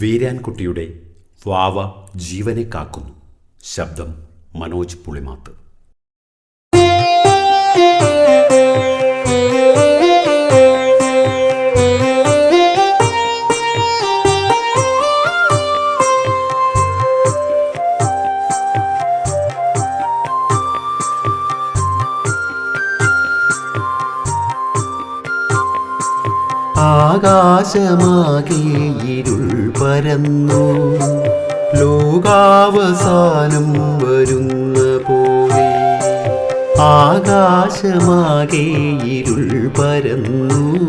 വീരാൻകുട്ടിയുടെ വാവ ജീവനെ കാക്കുന്നു. ശബ്ദം മനോജ് പുളിമാത്ത്. ആകാശമാകെ ഇരുൾ പരന്നു. ലോകാവസാനം വരുന്ന പോലെ ആകാശമാകെ ഇരുൾ പരന്നു.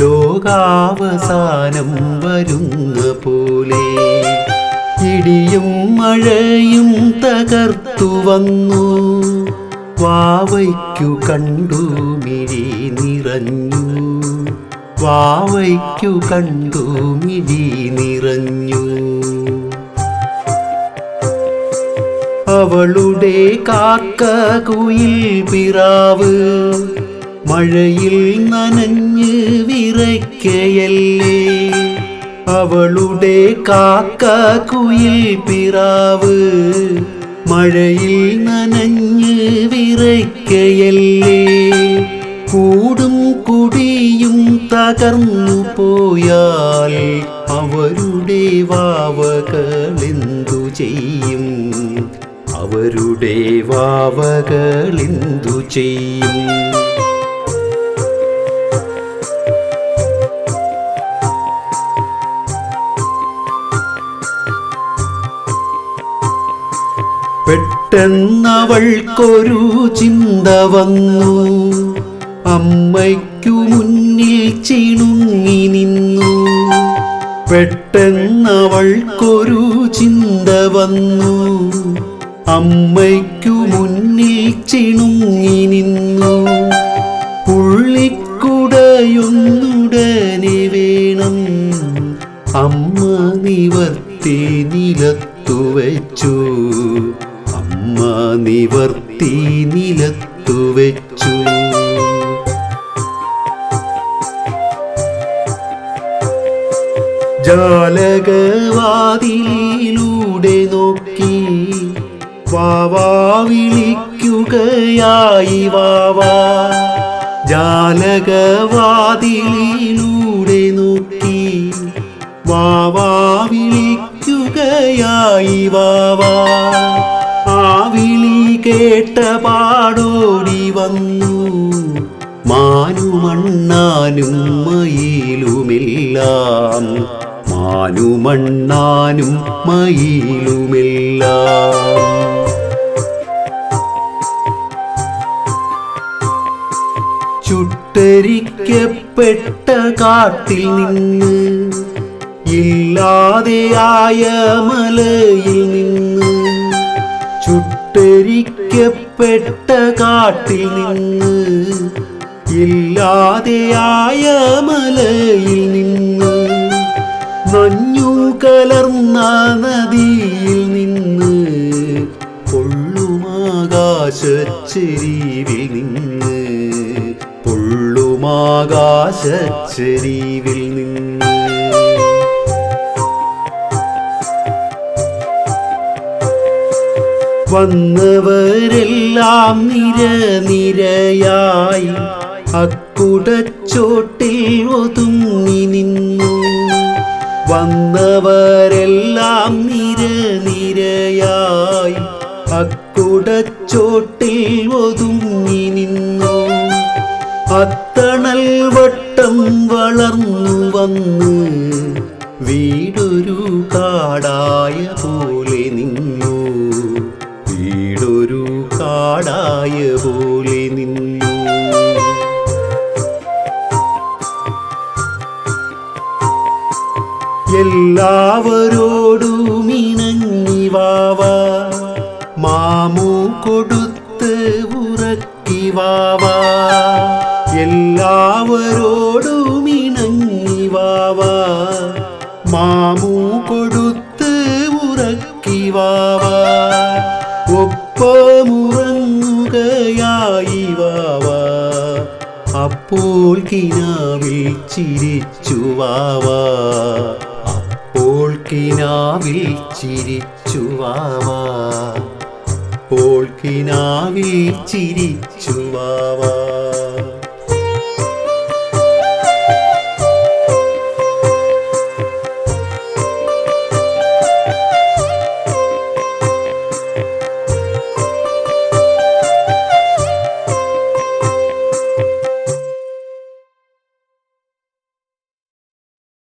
ലോകാവസാനം വരുന്ന പോലെ ഇടിയും മഴയും തകർത്തു വന്നു. വാവയ്ക്കു കണ്ടു മിഴി നിറഞ്ഞു. വാവയ്ക്കു കണ്ടു മിഴി നിറഞ്ഞു. അവളുടെ കാക്ക കുയിൽ പിറാവ് മഴയിൽ നനഞ്ഞ് വിറയ്ക്കയല്ലേ. അവളുടെ കാക്ക കുയിൽ പിറാവ് മഴയിൽ നനഞ്ഞ് വിറയ്ക്കയല്ലേ. തകർന്നു പോയാൽ അവരുടെ വാവകളെന്തു ചെയ്യും? അവരുടെ വാവകളെന്തു ചെയ്യും? പെട്ടെന്നവൾക്കൊരു ചിന്ത വന്നു. അമ്മയ്ക്കു മുന്നിൽ ചിണുങ്ങി നിന്നു. പെട്ടെന്നവൾക്കൊരു ചിന്ത വന്നു. അമ്മയ്ക്കു മുന്നിൽ ചിണുങ്ങി നിന്നു. പുള്ളിക്കുടയൊന്നുടനെ വേണം. അമ്മ നിവർത്തി നിലത്തു വെച്ചു. അമ്മ നിവർത്തി നിലത്തു വെച്ചു. ജാലകവാതിലൂടെ നോക്കി വാവാ വിളിക്കുകയായി വാവാ. ജാലകവാതിലൂടെ നോക്കി വാവാ വിളിക്കുകയായി വാവാ. ആ വിളി കേട്ട പാടോടി വന്നു. മാനുമണ്ണാനും മയിലുമെല്ലാം മാനുമണ്ണാനും മയിലുമില്ല. ചുട്ടരിക്കപ്പെട്ട കാട്ടിൽ നിന്ന് ഇല്ലാതെയായ മലയിൽ നിന്ന് ചുട്ടരിക്കപ്പെട്ട കാട്ടിൽ നിന്ന് ഇല്ലാതെയായ മലയിൽ നിന്ന് മഞ്ഞു കലർന്ന നദിയിൽ നിന്ന് പൊള്ളുമാകാശച്ചെരിവിൽ നിന്ന് പൊള്ളുമാകാശച്ചെരിവിൽ നിന്ന് വന്നവരെല്ലാം നിര നിരയായി അക്കുടച്ചോട്ടിൽ ഒതുങ്ങി നിന്നു. വന്നവരെല്ലാം നിര നിരയായി അക്കുടച്ചോട്ടിൽ ഒതുങ്ങി നിന്നു. അത്തണൽ വട്ടം വളർന്നു വന്ന് വീടൊരു കാടായ പോലെ എല്ലാവരോടും ഇണങ്ങി വാവ മാമു കൊടുത്ത് ഉറക്കി വാവ എല്ലാവരോടും ഇണങ്ങി വാവ മാമു കൊടുത്ത് ഉറക്കി വാവ ഒപ്പമുറങ്ങുകയായി വാവ അപ്പോൾ കിനാവിൽ ചിരിച്ചു വാവാ പോൾക്കിനാവിൽ ചിരിച്ചുവാവാ പോൾക്കിനാവിൽ ചിരിച്ചുവാവാ